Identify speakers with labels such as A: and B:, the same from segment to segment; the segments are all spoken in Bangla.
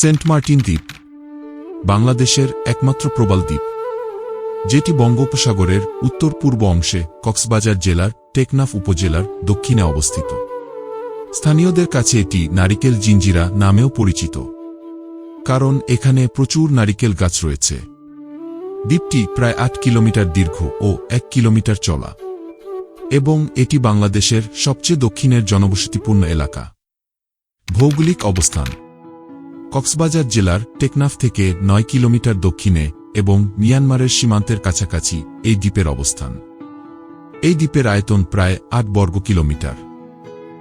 A: সেন্ট মার্টিন দ্বীপ, বাংলাদেশের একমাত্র প্রবাল দ্বীপ, যেটি বঙ্গোপসাগরের উত্তর পূর্ব অংশে কক্সবাজার জেলার টেকনাফ উপজেলার দক্ষিণে অবস্থিত। স্থানীয়দের কাছে এটি নারিকেল জিঞ্জিরা নামেও পরিচিত, কারণ এখানে প্রচুর নারিকেল গাছ রয়েছে। দ্বীপটি প্রায় আট কিলোমিটার দীর্ঘ ও এক কিলোমিটার চলা এবং এটি বাংলাদেশের সবচেয়ে দক্ষিণের জনবসতিপূর্ণ এলাকা। ভৌগোলিক অবস্থান কক্সবাজার জেলার টেকনাফ থেকে নয় কিলোমিটার দক্ষিণে এবং মিয়ানমারের সীমান্তের কাছাকাছি এই দ্বীপের অবস্থান। এই দ্বীপের আয়তন প্রায় আট বর্গ কিলোমিটার।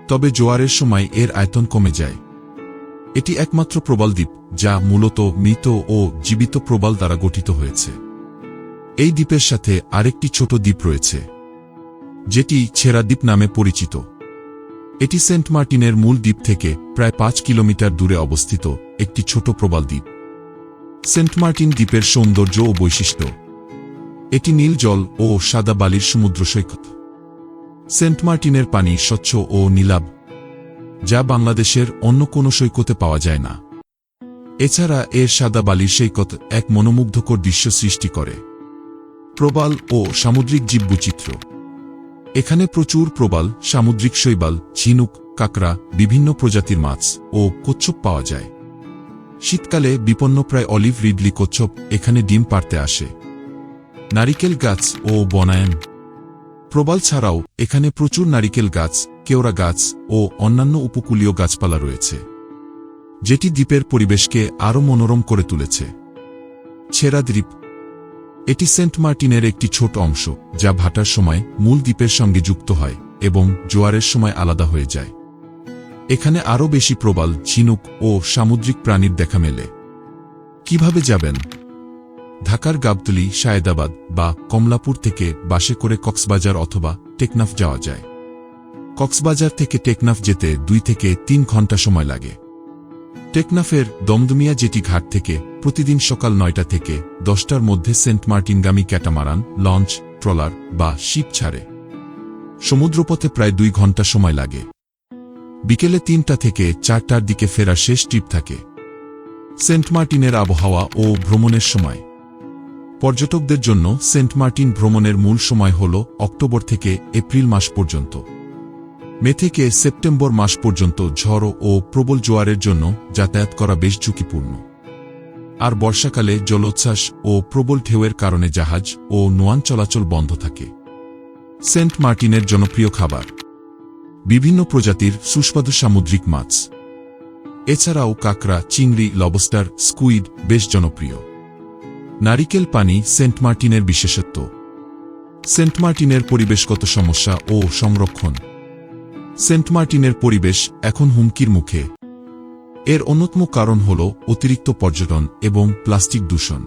A: তবে জোয়ারের সময় এর আয়তন কমে যায়। এটি একমাত্র প্রবাল দ্বীপ, যা মূলত মৃত ও জীবিত প্রবাল দ্বারা গঠিত হয়েছে। এই দ্বীপের সাথে আরেকটি ছোট দ্বীপ রয়েছে, যেটি ছেঁড়া দ্বীপ নামে পরিচিত। এটি সেন্ট মার্টিনের মূল দ্বীপ থেকে প্রায় পাঁচ কিলোমিটার দূরে অবস্থিত একটি ছোট প্রবাল দ্বীপ। সেন্ট মার্টিন দ্বীপের সৌন্দর্য ও বৈশিষ্ট্য। এটি নীল জল ও সাদা বালির সমুদ্র সৈকত। সেন্ট মার্টিনের পানি স্বচ্ছ ও নীলাভ, যা বাংলাদেশের অন্য কোনো সৈকতে পাওয়া যায় না। এছাড়া এর সাদা বালির সৈকত এক মনোমুগ্ধকর দৃশ্য সৃষ্টি করে। প্রবাল ও সামুদ্রিক জীববৈচিত্র্য। এখানে প্রচুর প্রবাল, সামুদ্রিক শৈবাল, ঝিনুক, কাকড়া, বিভিন্ন প্রজাতির মাছ ও কচ্ছপ পাওয়া যায়। শীতকালে বিপন্ন প্রায় অলিভ রিডলি কচ্ছপ এখানে ডিম পারতে আসে। নারিকেল গাছ ও বনায়ন। প্রবাল ছাড়াও এখানে প্রচুর নারিকেল গাছ, কেওড়া গাছ ও অন্যান্য উপকূলীয় গাছপালা রয়েছে, যেটি দ্বীপের পরিবেশকে আরও মনোরম করে তুলেছে। ছেড়া দ্বীপ এটি সেন্ট মার্টিনের একটি ছোট অংশ, যা ভাটার সময় মূল দ্বীপের সঙ্গে যুক্ত হয় এবং জোয়ারের সময় আলাদা হয়ে যায়। এখানে আরও বেশি প্রবাল, ঝিনুক ও সামুদ্রিক প্রাণীর দেখা মেলে। কীভাবে যাবেন? ঢাকার গাবতলি শায়েদাবাদ বা কমলাপুর থেকে বাসে করে কক্সবাজার অথবা টেকনাফ যাওয়া যায়। কক্সবাজার থেকে টেকনাফ যেতে দুই থেকে তিন ঘণ্টা সময় লাগে। টেকনাফের দমদমিয়া জেটি ঘাট থেকে প্রতিদিন সকাল নয়টা থেকে দশটার মধ্যে সেন্ট মার্টিনগামী ক্যাটামারান, লঞ্চ, ট্রলার বা শিপ ছাড়ে। সমুদ্রপথে প্রায় দুই ঘণ্টা সময় লাগে। বিকেলে তিনটা থেকে চারটার দিকে ফেরার শেষ ট্রিপ থাকে। সেন্ট মার্টিনের আবহাওয়া ও ভ্রমণের সময়। পর্যটকদের জন্য সেন্ট মার্টিন ভ্রমণের মূল সময় হল অক্টোবর থেকে এপ্রিল মাস পর্যন্ত। মে থেকে সেপ্টেম্বর মাস পর্যন্ত ঝড় ও প্রবল জোয়ারের জন্য যাতায়াত করা বেশ ঝুঁকিপূর্ণ। আর বর্ষাকালে জলোচ্ছ্বাস ও প্রবল ঢেউয়ের কারণে জাহাজ ও নোয়ান চলাচল বন্ধ থাকে। সেন্ট মার্টিনের জনপ্রিয় খাবার। বিভিন্ন প্রজাতির সুস্বাদু সামুদ্রিক মাছ। এছাড়াও কাকড়া, চিংড়ি, লবস্টার, স্কুইড বেশ জনপ্রিয়। নারিকেল পানি সেন্ট মার্টিনের বিশেষত্ব। সেন্ট মার্টিনের পরিবেশগত সমস্যা ও সংরক্ষণ। সেন্ট মার্টিনের পরিবেশ এখন হুমকির মুখে। এর অন্যতম কারণ হল অতিরিক্ত পর্যটন এবং প্লাস্টিক দূষণ।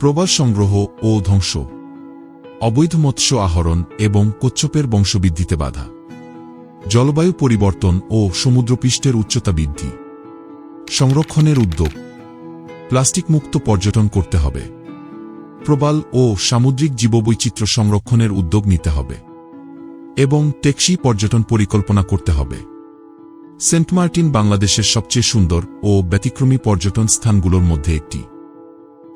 A: প্রবাস সংগ্রহ ও ধ্বংস, অবৈধ মৎস্য আহরণ এবং কচ্ছপের বংশবৃদ্ধিতে বাধা, জলবায়ু পরিবর্তন ও সমুদ্রপৃষ্ঠের উচ্চতা বৃদ্ধি, সংরক্ষণের উদ্যোগ, প্লাস্টিক মুক্ত পর্যটন করতে হবে, প্রবাল ও সামুদ্রিক জীববৈচিত্র্য সংরক্ষণের উদ্যোগ নিতে হবে, এবং টেকসি পর্যটন পরিকল্পনা করতে হবে। সেন্ট মার্টিন বাংলাদেশের সবচেয়ে সুন্দর ও ব্যতিক্রমী পর্যটন স্থানগুলোর মধ্যে একটি।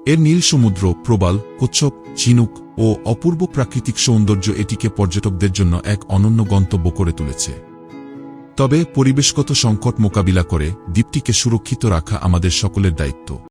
A: এর নীল সমুদ্র, প্রবাল, কচ্ছপ, ঝিনুক ও অপূর্ব প্রাকৃতিক সৌন্দর্য এটিকে পর্যটকদের জন্য এক অনন্য গন্তব্য করে তুলেছে। তবে পরিবেশগত সংকট মোকাবিলা করে দ্বীপটিকে সুরক্ষিত রাখা আমাদের সকলের দায়িত্ব।